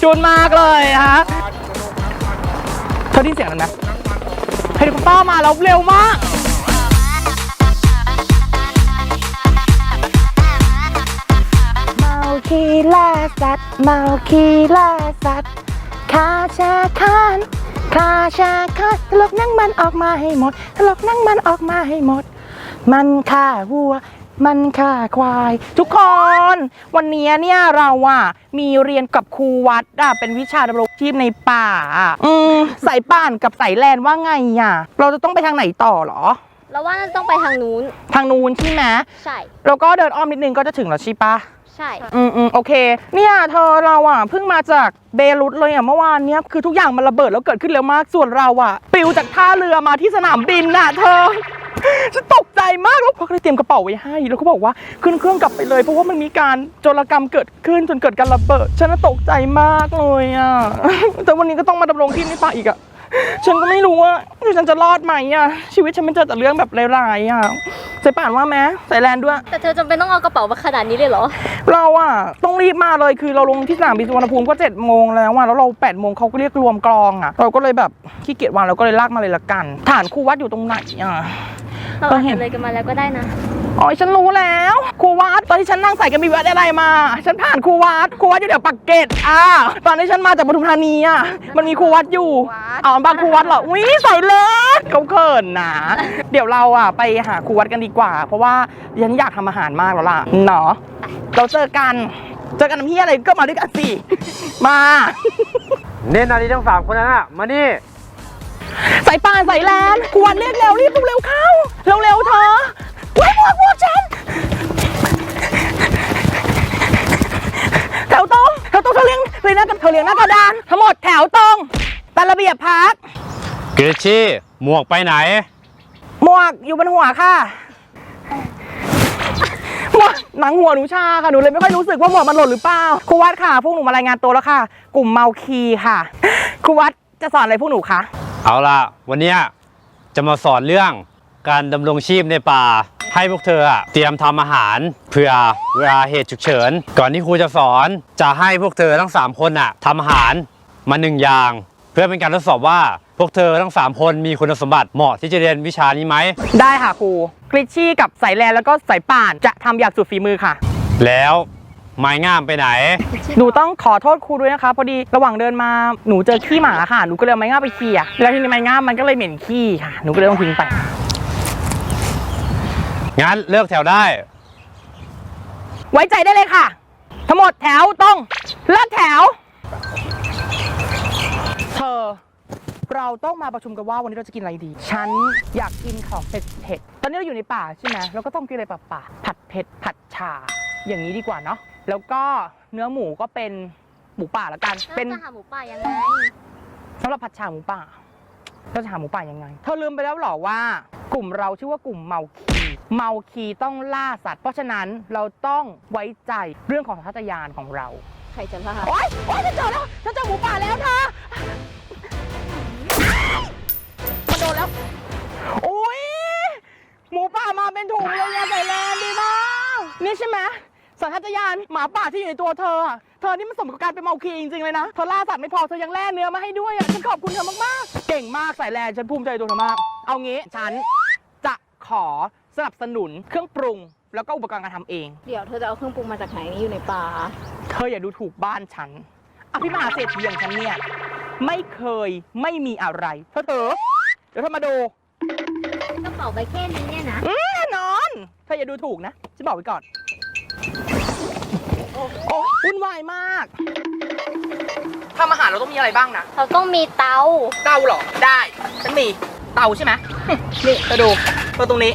ชุนมากเลยฮะเธอได้ยินเสียงนั้นไหมเฮลิคอปเตอร์มาแล้วเร็วมาก เมาคีล่าสัตว์เมาคีล่าสัตว์คาชาคานคาชาคานตลกนั่งมันออกมาให้หมดตลกนั่งมันออกมาให้หมด มันฆ่าวัว มันฆ่าควาย ทุกคน วันนี้เนี่ยเราอะมีเรียนกับครูวัดอะเป็นวิชาดำรงชีพในป่าอะอืมสายป่านกับสายแลนว่าไงอะเราจะต้องไปทางไหนต่อเหรอ เราว่าน่าจะต้องไปทางนู้น ทางนู้นใช่ไหมใช่ แล้วก็เดินอ้อมนิดนึงก็จะถึงแล้วใช่ปะ ใช่ อืมอืมโอเค เนี่ยเธอเราอะเพิ่งมาจากเบรุตเลยอะเมื่อวานเนี้ยคือทุกอย่างมันระเบิดแล้วเกิดขึ้นเร็วมากส่วนเราอะปลิวจากท่าเรือมาที่สนามบินน่ะ เธอ ฉันตกใจมากแล้วพอก็เลยเตรียมกระเป๋าไว้ให้ แล้วก็บอกว่าขึ้นเครื่องกลับไปเลย เพราะว่ามันมีการโจรกรรมเกิดขึ้นจนเกิดการระเบิด ฉันน่ะตกใจมากเลยอะ แต่วันนี้ก็ต้องมาดำรงที่ในป่าอีกอะ ฉันก็ไม่รู้ว่าฉันจะรอดไหมอะ ชีวิตฉันมันเจอแต่เรื่องแบบร้ายๆอะใส่ป่านว่าแม้ใส่แลนด์ด้วย แต่เธอจำเป็นต้องเอากระเป๋ามาขนาดนี้เลยเหรอ เราอะต้องรีบมาเลยคือเราลงที่สนามบินสุวรรณภูมิก็7จ็ดโมงแล้วอะแล้วเรา8ปดโมงเขาก็เรียกรวมกลองอะเราก็เลยแบบขี้เกียจวางเราก็เลยลากมาเลยละกัน ฐานครูวัดอยู่ตรงไหนอะ เราก็อาจเห็นจะเลยกันมาแล้วก็ได้นะ อ๋อฉันรู้แล้วครูวัดตอนที่ฉันนั่งใส่กันมีวัดอะไรมา ฉันผ่านครูวัดครูวัดอยู่เดี๋ยวปักเกร็ดอะตอนที่ฉันมาจากปทุมธานีอะมันมีครูวัดอยู่อ๋อบางครูวัดเหรออุ้ยใส่เลยเขาเขินนะเดี๋ยวเราอะไปหาครูวัดกันดีกว่า เพราะว่าฉันอยากทำอาหารมากแล้วล่ะเนาะเราเจอกันเจอกันน้ำเฮียอะไรก็มาด้วยกันสิมา เน้นนาดีทั้งสามคนนั้นอะมานี่ ใส่ป่านใส่แลนกวนเรียกเร็วรีบเร็วๆเข้าเร็วๆเธอพวกพวกพวกฉันแถวตรงแถวตรงเธอเลี้ยงเรียงหน้ากันเธอเลี้ยงหน้ากระดานทั้งหมดแถวตรงตามระเบียบพักกริชชี่หมวกไปไหน หมวกอยู่บนหัวค่ะหมวกหนังหัวหนูชาค่ะหนูเลยไม่ค่อยรู้สึกว่าหมวกมันหล่นหรือเปล่าครูวัดค่ะพวกหนูมารายงานตัวแล้วค่ะ กลุ่มเมาคีค่ะครูวัดจะสอนอะไรพวกหนูคะ เอาล่ะ วันนี้จะมาสอนเรื่องการดำรงชีพในป่า ให้พวกเธอเตรียมทำอาหารเผื่อเวลาเหตุฉุกเฉิน ก่อนที่ครูจะสอนจะให้พวกเธอทั้ง 3 คนอะทำอาหารมาหนึ่งอย่าง เพื่อเป็นการทดสอบว่าพวกเธอทั้ง 3 คนมีคุณสมบัติเหมาะที่จะเรียนวิชานี้ไหม ได้ค่ะครูกริชชี่กับสายแลนแล้วก็สายป่านจะทำอย่างสุดฝีมือค่ะ แล้ว ไม้งามไปไหน หนูต้องขอโทษครูด้วยนะคะ พอดีระหว่างเดินมาหนูเจอขี้หมาค่ะ หนูก็เลยเอาไม้งามไปเขี่ยแล้วทีนี้ไม้งามมันก็เลยเหม็นขี้ค่ะ หนูก็เลยต้องทิ้งไป งั้นเลือกแถวได้ ไว้ใจได้เลยค่ะ ทั้งหมดแถวตรงลาดแถว เธอ เราต้องมาประชุมกันว่าวันนี้เราจะกินอะไรดี ฉันอยากกินของเผ็ดๆตอนนี้เราอยู่ในป่าใช่ไหมเราก็ต้องกินอะไรป่าๆผัดเผ็ดผัดชา อย่างนี้ดีกว่าเนาะ แล้วก็เนื้อหมูก็เป็นหมูป่าละกันแล้วเป็นจะหาหมูป่ายังไงสำหรับผัดชาหมูป่าเราจะหาหมูป่ายังไง เธอลืมไปแล้วเหรอว่า กลุ่มเราชื่อว่ากลุ่มเมาคีเมาคีต้องล่าสัตว์ เพราะฉะนั้นเราต้องไว้ใจเรื่องของสัญชาตญาณของเรา ใครจะล่าโอ๊ยโอ๊ยฉันเจอแล้วฉันเจอหมูป่าแล้วเธอมันโดนแล้วโอ๊ยหมูป่ามาเป็นถุงเลยอะใส่แลนดีมากนี่ใช่ไหม สัญชาตญาณหมาป่าที่อยู่ในตัวเธออะเธอนี่มันสมกับการเป็นเมาคีจริงๆเลยนะ เธอล่าสัตว์ไม่พอ เธอยังแล่เนื้อมาให้ด้วยอะฉันขอบคุณเธอมากๆ เก่งมากใส่แลนฉันภูมิใจในตัวเธอมาก เอางี้ฉันจะขอสนับสนุนเครื่องปรุง แล้วก็อุปกรณ์การทำเอง เดี๋ยวเธอจะเอาเครื่องปรุงมาจากไหนนี่อยู่ในป่า เธออย่าดูถูกบ้านฉันอภิมหาเศรษฐีอย่างฉันเนี่ยไม่เคยไม่มีอะไรเธอเต๋อเดี๋ยวเธอมาดูกระเป๋าใบแค่นี้เนี่ยนะ แน่นอน เธออย่าดูถูกนะฉันบอกไว้ก่อน โอ้วุ่นวายมาก ทำอาหารเราต้องมีอะไรบ้างนะ เราต้องมีเตา เตาเหรอ ได้ฉันมีเตาใช่ไหมนี่เธอดูเธอตรงนี้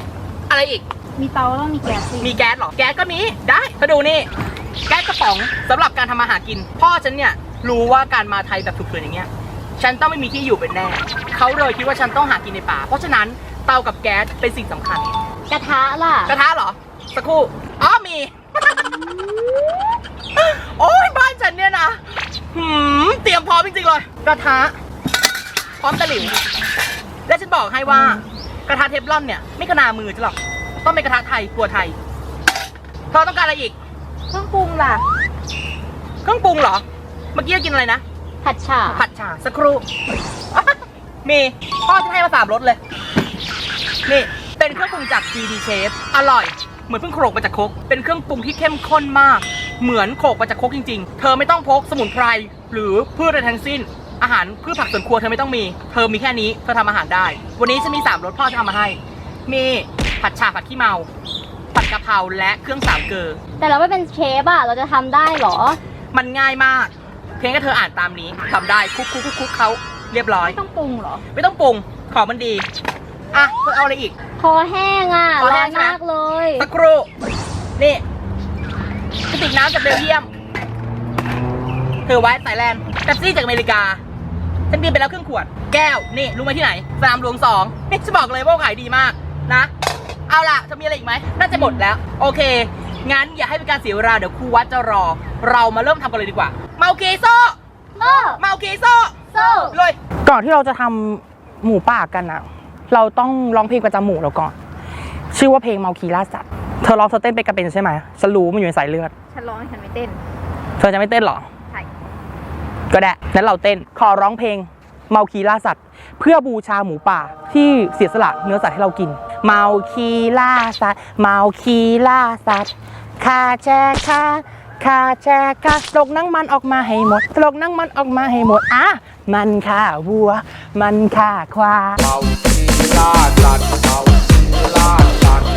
อะไรอีก มีเตาแล้วต้องมีแก๊สสิมีแก๊สเหรอ แก๊สก็มี ได้มาดูนี่ แก๊สกระป๋องสำหรับการทำอาหารกิน พ่อฉันเนี่ยรู้ว่าการมาไทยแบบฉุกเฉินอย่างเงี้ย ฉันต้องไม่มีที่อยู่เป็นแน่ เขาเลยคิดว่าฉันต้องหากินในป่า เพราะฉะนั้นเตากับแก๊สเป็นสิ่งสำคัญ กระทะล่ะ กระทะเหรอ สักครู่ อ๋อมี โอ้ยบ้านฉันเนี่ยนะหืมเตรียมพร้อมจริงๆเลย กระทะ พร้อมตะหลิวและฉันบอกให้ว่ากระทะเทฟลอนเนี่ย ไม่กระนามือฉันหรอก ต้องเป็นกระทะไทยครัวไทยเธอต้องการอะไรอีก เครื่องปรุงล่ะ เครื่องปรุงเหรอ เมื่อกี้กินอะไรนะ ผัดฉ่าผัดฉ่าสักครู่ มีพ่อจะให้มาสามรสเลย นี่ เป็นเครื่องปรุงจาก GD Chef อร่อย เหมือนเพิ่งโขลกมาจากครกเป็นเครื่องปรุงที่เข้มข้นมาก เหมือนโขลกมาจากครกจริง ๆ เธอไม่ต้องพกสมุนไพรหรือพืชอะไรทั้งสิ้น อาหารพืชผักสวนครัวเธอไม่ต้องมี เธอมีแค่นี้เธอทำอาหารได้ วันนี้จะมีสามรสพ่อจะทำมาให้ มีผัดฉ่าผัดขี้เมา ผัดกะเพราและเครื่องสามเกลือ แต่เราไม่เป็นเชฟอะเราจะทำได้เหรอ มันง่ายมาก เพียงแค่เธออ่านตามนี้ทำได้คุกคุกคุกคุกเขาเรียบร้อยต้องปรุงเหรอ ไม่ต้องปรุงของมันดี อะเธอเอาอะไรอีก คอแห้งอะคอแห้ร้องนใช่ไหม มากเลยสักครู่นี่กระติกน้ำจากเบลเยียมเธอไว้สายแลนด์แท็ซี่จากอเมริกา ฉันบินไปแล้วครึ่งขวด แก้ว นี่รู้ไหมที่ไหนสนามหลวงสองนี่จะบอกเลยว่าขายดีมากนะ เอาล่ะ จะมีอะไรอีกไหม น่าจะหมดแล้ว โอเค งั้นอย่าให้เป็นการเสียเวลา เดี๋ยวครูวัดจะรอ เรามาเริ่มทำกันเลยดีกว่า เมาเกโซ โซ่เมาเกโซ โซ่เลย ก่อนที่เราจะทำหมูป่ากันอะ เราต้องร้องเพลงประจำหมู่เราก่อน ชื่อว่าเพลงเมาคีล่าสัตว์เธอร้องเธอเต้นไปกระเป็นใช่ไหมฉันรู้มันอยู่ในสายเลือด ฉันร้องฉันไม่เต้น เธอจะไม่เต้นเหรอ ใช่ ก็ได้งั้นเราเต้นขอร้องเพลงเมาคีล่าสัตว์ เพื่อบูชาหมูป่าที่เสียสละเนื้อสัตว์ให้เรากิน เมาคีล่าสัตว์เมาคีล่าสัตว์คาแจคาคาแจคาตลกนั่งมันออกมาให้หมดตลกนั่งมันออกมาให้หมดอะมันฆ่าวัว มันฆ่าควายเมาคี ล่าสัตว์เมาคีล่าสัตว์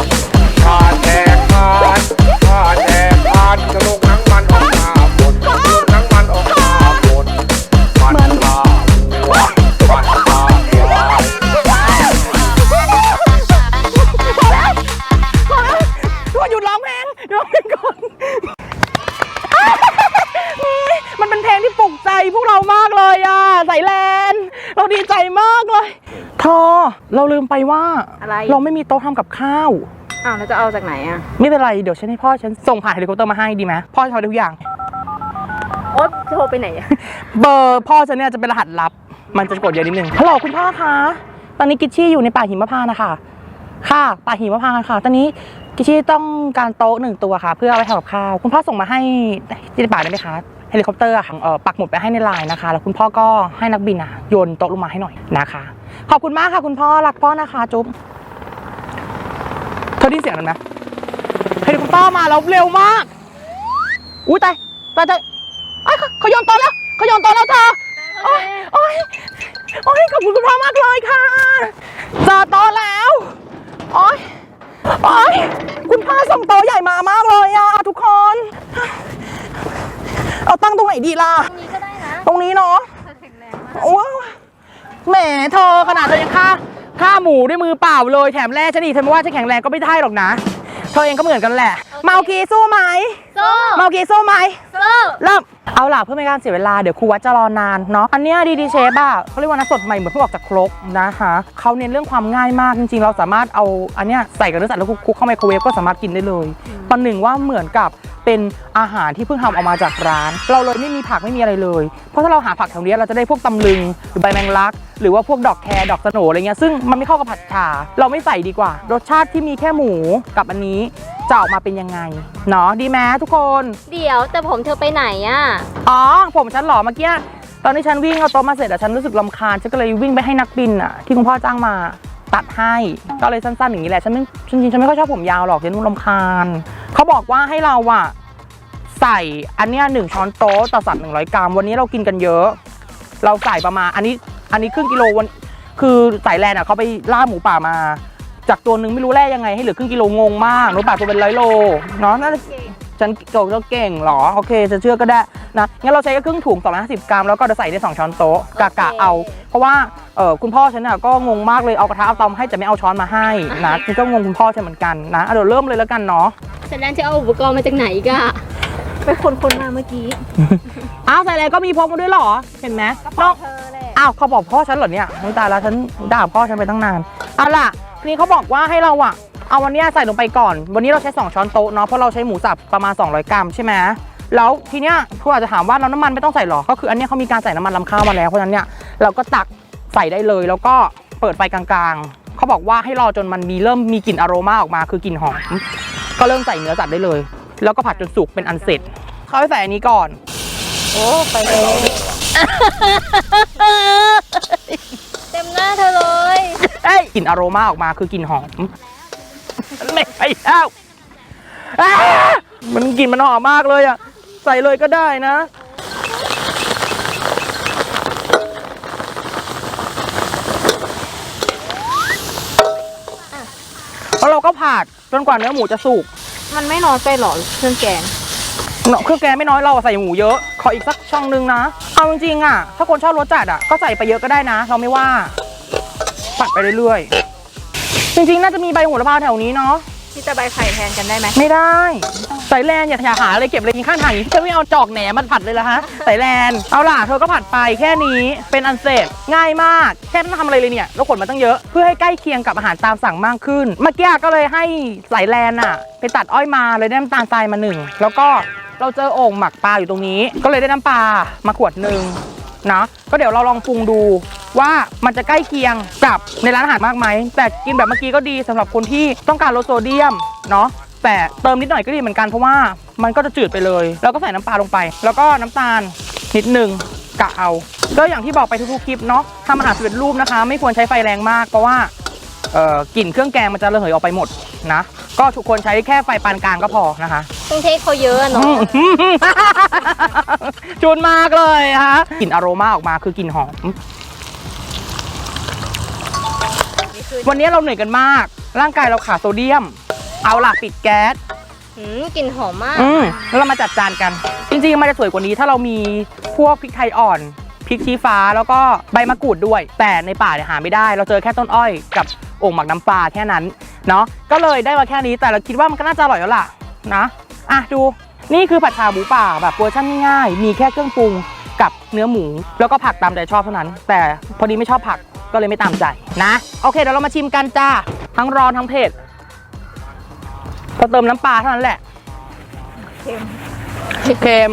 ข้าแดกทานข้าแดกทานกระโหลกหนังมันออกมาหมดกระโหลกหนังมันออกมาหมดมันฆ่าวัวมันฆ่าควายทุกคนหยุดร้องเพลงหยุดร้องเพลงก่อนมันเป็นเพลงที่ปลุกใจพวกเรามากเลยอะสายแลน เราดีใจมากเลย เธอเราลืมไปว่าอะไร เราไม่มีโต๊ะทำกับข้าว อ้าวเราจะเอาจากไหนอะไม่เป็นไรเดี๋ยวฉันให้พ่อฉันส่งผ่านเฮลิคอปเตอร์มาให้ดีไหมพ่อจะทำทุกอย่าง โอ๊ตโทรไปไหนอะเบอร์พ่อฉันเนี่ยจะเป็นรหัสลับ มันจะกดเยอะนิดนึงฮัลโหลคุณพ่อคะตอนนี้กิชชี่อยู่ในป่าหิมพานต์นะคะค่ะป่าหิมพานต์ค่ะ ตอนนี้กิชชี่ต้องการโต๊ะหนึ่งตัวค่ะ เพื่อเอาไว้ทำกับข้าว คุณพ่อส่งมาให้ที่ป่าได้ไหมคะ เฮลิคอปเตอร์ค่ะปักหมุดไปให้ในไลน์นะคะ แล้วคุณพ่อก็ให้นักบินอะโยนโต๊ะลงมาให้หน่อยนะคะ ขอบคุณมากค่ะคุณพ่อรักพ่อนะคะ จุ๊บเธอได้ยินเสียงนั้นไหมเฮลิคอปเตอร์มาแล้วเร็วมาก อุ้ยตายตายตายเขาเขาโยนโต๊ะแล้วเขาโยนโต๊ะแล้วเธอโอ้ยโอ้ยโอ้ยขอบคุณคุณพ่อมากเลยค่ะเจอโต๊ะแล้วโอ้ยโอ้ยคุณพ่อส่งโต๊ะใหญ่มามากเลยอะทุกคน เอาตั้งตรงไหนดีล่ะ ตรงนี้ก็ได้นะตรงนี้เนาะเธอแข็งแรงมากโอ้ยแหมเธอขนาดเธอยังฆ่าฆ่าหมูด้วยมือเปล่าเลยแถมแร่ฉันอีกเธอไม่ว่าฉันแข็งแรงก็ไม่ได้หรอกนะ เธอเองก็เหมือนกันแหละ เมากีสู้ไหมโซ่เมากีสู้ไหมโซ่เริ่มเอาล่ะเพื่อไม่ให้การเสียเวลาเดี๋ยวครูวัดจะรอนานเนาะอันเนี้ยดีดีเชฟอะเขาเรียกว่าน้ำสดใหม่เหมือนเพิ่งออกจากครกนะคะเขาเน้นเรื่องความง่ายมากจริงๆ เราสามารถเอาอันเนี้ยใส่กับเนื้อสัตว์แล้วคลุกเข้าไมโครเวฟก็สามารถกินได้เลยประหนึ่งว่าเหมือนกับ เป็นอาหารที่เพิ่งทำออกมาจากร้าน เราเลยไม่มีผักไม่มีอะไรเลย เพราะถ้าเราหาผักแถวเนี้ยเราจะได้พวกตำลึงหรือใบแมงลัก หรือว่าพวกดอกแครดอกสโหนอะไรเงี้ยซึ่งมันไม่เข้ากับผัดชาเราไม่ใส่ดีกว่า รสชาติที่มีแค่หมูกับอันนี้จะออกมาเป็นยังไงเนาะดีไหมทุกคน เดี๋ยวแต่ผมเธอไปไหนอะอ๋อ ผมฉันเหรอเมื่อกี้ ตอนที่ฉันวิ่งเอาโต๊ะมาเสร็จอะฉันรู้สึกลำคาญ ฉันก็เลยวิ่งไปให้นักบินอะที่คุณพ่อจ้างมา ตัดให้ก็เลยสั้นๆอย่างนี้แหละฉันไม่จริงๆฉันไม่ค่อยชอบผมยาวหรอกฉันลำคาญเขาบอกว่าให้เราอะใส่อันเนี้ยหนึ่งช้อนโต๊ะต่อสัตว์หนึ่งร้อยกรัมวันนี้เรากินกันเยอะ เราใส่ประมาณอันนี้อันนี้ครึ่งกิโลวันคือสายแลนอะเขาไปล่าหมูป่ามา จากตัวหนึ่งไม่รู้แร่ยังไงให้เหลือครึ่งกิโลงงมากหมูป่าตัวเป็นร้อยโลเนาะน่าจะ ฉันโจกเก่งเหรอ โอเคจะเชื่อก็ได้นะงั้นเราใช้แค่ครึ่งถุง250 กรัม แล้วก็จะใส่ได้ 2 ช้อนโต๊ะกะกะเอา เพราะว่าเออคุณพ่อฉันน่ะก็งงมากเลยเอากระทะเอาเตามาให้แต่ไม่เอาช้อนมาให้นะฉันก็งงคุณพ่อฉันเหมือนกันนะอะเดี๋ยวเริ่มเลยแล้วกันเนาะฉันนั่นจะเอาอุปกรณ์มาจากไหนอีกอะไปคนคนๆมาเมื่อกี้อ้าวใส่อะไรก็มีพกมาด้วยเหรอเห็นไหมน้องเธอแหละอ้าวเขาบอกพ่อฉันเหรอเนี่ยน้ตายแล้วฉันด่าพ่อฉันไปตั้งนานเอาล่ะทีนี้เขาบอกว่าให้เราอะ เอาวันเนี้ยใส่ลงไปก่อน วันนี้เราใช้ 2 ช้อนโต๊ะเนาะเพราะเราใช้หมูสับประมาณ 200 กรัมใช่ไหมแล้วทีเนี้ยผู้อาจจะถามว่าเราน้ำมันไม่ต้องใส่หรอก็คืออันเนี้ยเขามีการใส่น้ำมันลำข้าวมาแล้วเพราะฉะนั้นเนี่ยเราก็ตักใส่ได้เลย แล้วก็เปิดไฟกลางๆเขาบอกว่าให้รอจนมันมีเริ่มมีกลิ่นอโรมาออกมาคือกลิ่นหอมก็เริ่มใส่เนื้อสัตว์ได้เลย แล้วก็ผัดจนสุกเป็นอันเสร็จเขาให้ใส่อันนี้ก่อนโอ้ไปเลยเต็มหน้าเธอเลยเอ้ยกลิ่นอโรมาออกมาคือกลิ่นหอม ไม่ใช่แล้วอ้ามันกลิ่นมันหอมมากเลยอะ ใส่เลยก็ได้นะ แล้วเราก็ผัดจนกว่าเนื้อหมูจะสุกมันไม่น้อยไปหรอเครื่องแกง เนาะเครื่องแกงไม่น้อยเราอะใส่หมูเยอะ ขออีกสักช่องนึงนะ เอาจริงๆอะ ถ้าคนชอบรสจัดอะ ก็ใส่ไปเยอะก็ได้นะ เราไม่ว่า ผัดไปเรื่อยๆ จริงๆ น่าจะมีใบโหระพาแถวนี้เนาะที่จะใบไข่แทนกันได้ไหมไม่ได้สายแลนอย่าอย่าหาอะไรเก็บอะไรกินข้างทางอย่างนี้เธอไม่เอาจอกแหนมันผัดเลยละฮะสายแลนเอาล่ะเธอก็ผัดไปแค่นี้เป็นอันเสร็จง่ายมากแค่ไม่ต้องทำอะไรเลยเนี่ยแล้วขนมาตั้งเยอะเพื่อให้ใกล้เคียงกับอาหารตามสั่งมากขึ้น เมื่อกี้ก็เลยให้สายแลนอะไปตัดอ้อยมาเลยได้น้ำตาลทรายมาหนึ่งแล้วก็เราเจอโอ่งหมักปลาอยู่ตรงนี้ ก็เลยได้น้ำปลามาขวดหนึ่ง นะ ก็เดี๋ยวเราลองปรุงดูว่ามันจะใกล้เคียงกับในร้านอาหารมากไหม แต่กินแบบเมื่อกี้ก็ดีสำหรับคนที่ต้องการลดโซเดียมเนาะแต่เติมนิดหน่อยก็ดีเหมือนกันเพราะว่ามันก็จะจืดไปเลย แล้วก็ใส่น้ำปลาลงไป แล้วก็น้ำตาลนิดหนึ่งกะเอาก็อย่างที่บอกไปทุกๆคลิปเนาะทำอาหารสำเร็จรูปนะคะ ไม่ควรใช้ไฟแรงมากเพราะว่ากลิ่นเครื่องแกงมันจะระเหยออกไปหมดนะ ก็ทุกคนใช้แค่ไฟปานกลางก็พอนะคะเครื่องเทศเขาเยอะอะเนาะจูนมากเลยฮะกลิ่นอโรมาออกมาคือกลิ่นหอม วันนี้เราเหนื่อยกันมาก ร่างกายเราขาดโซเดียม เอาล่ะปิดแก๊สหืมกลิ่นหอมมาก อืมแล้วเรามาจัดจานกัน จริงๆ มันจะสวยกว่านี้ถ้าเรามีพวกพริกไทยอ่อนพริกชี้ฟ้าแล้วก็ใบมะกรูดด้วย แต่ในป่าเนี่ยหาไม่ได้ เราเจอแค่ต้นอ้อยกับโอ่งหมักน้ำปลาแค่นั้น เนาะก็เลยได้มาแค่นี้แต่เราคิดว่ามันก็น่าจะอร่อยแล้วล่ะนะอะดูนี่คือผัดชาหมูป่าแบบเวอร์ชันง่ายๆมีแค่เครื่องปรุงกับเนื้อหมู แล้วก็ผักตามใจชอบเท่านั้น แต่พอดีไม่ชอบผักก็เลยไม่ตามใจนะโอเคเดี๋ยวเรามาชิมกันจ้าทั้งร้อนทั้งเผ็ดพอเติมน้ำปลาเท่านั้นแหละเค็ม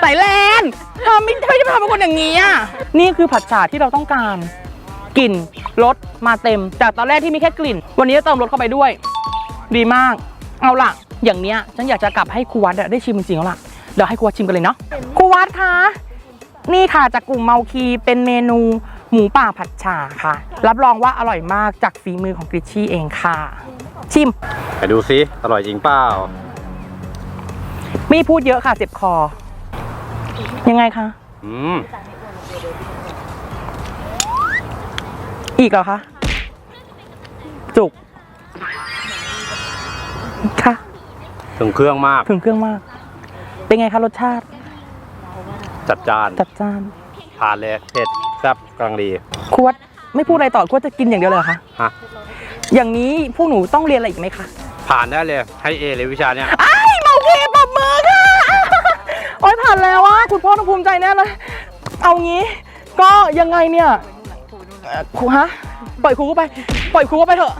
ใส่แลนเธอไม่ไม่ได้ทำเป็นคนอย่างนี้อะนี่คือผัดฉาที่เราต้องการ กลิ่นรสมาเต็ม จากตอนแรกที่มีแค่กลิ่น วันนี้เติมรสเข้าไปด้วย ดีมาก เอาล่ะ อย่างเนี้ยฉันอยากจะกลับให้ครูวัดอะได้ชิมจริงๆแล้วล่ะเดี๋ยวให้ครูวัดชิมกันเลยเนาะครูวัดคะนี่ค่ะจากกลุ่มเมาคีเป็นเมนูหมูป่าผัดฉ่าค่ะ รับรองว่าอร่อยมากจากฝีมือของกริชชี่เองค่ะ ชิมไปดูซิอร่อยจริงเปล่าไม่พูดเยอะค่ะเจ็บคอ ยังไงคะอืม อีกเหรอคะ จุก ค่ะ ถึงเครื่องมาก ถึงเครื่องมาก เป็นไงคะรสชาติ จัดจาน จัดจ้านผ่านเลยเผ็ดแซ่บกำลังดีครูวัดไม่พูดอะไรต่อครูวัดจะกินอย่างเดียวเลยเหรอคะ ฮะอย่างนี้พวกหนูต้องเรียนอะไรอีกไหมคะ ผ่านได้เลยให้เอเลยวิชาเนี้ยไอ้ายเมาคีปรบมือค่ะ โอ๊ยผ่านแล้วว่าคุณพ่อต้องภูมิใจแน่เลย เอางี้ ก็ยังไงเนี่ยเอ่อ ครูฮะ ปล่อยครูเข้าไป ปล่อยครูเข้าไปเถอะ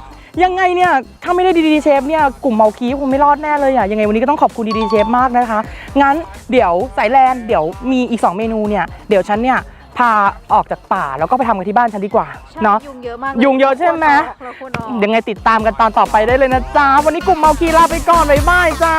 ยังไงเนี่ย ถ้าไม่ได้ดีดีเชฟเนี่ย กลุ่มเมาคีคงไม่รอดแน่เลยอะ ยังไงวันนี้ก็ต้องขอบคุณดีดีเชฟมากนะคะ งั้นเดี๋ยวสายแลนเดี๋ยวมีอีก 2 เมนูเนี่ย เดี๋ยวฉันเนี่ยพาออกจากป่าแล้วก็ไปทำกันที่บ้านฉันดีกว่าเนาะ ยุงเยอะมากยุงเยอะใช่ไหม เราควรออก ยังไงติดตามกันตอนต่อไปได้เลยนะจ๊ะ วันนี้กลุ่มเมาคีลาไปก่อนบ๊ายบายจ้า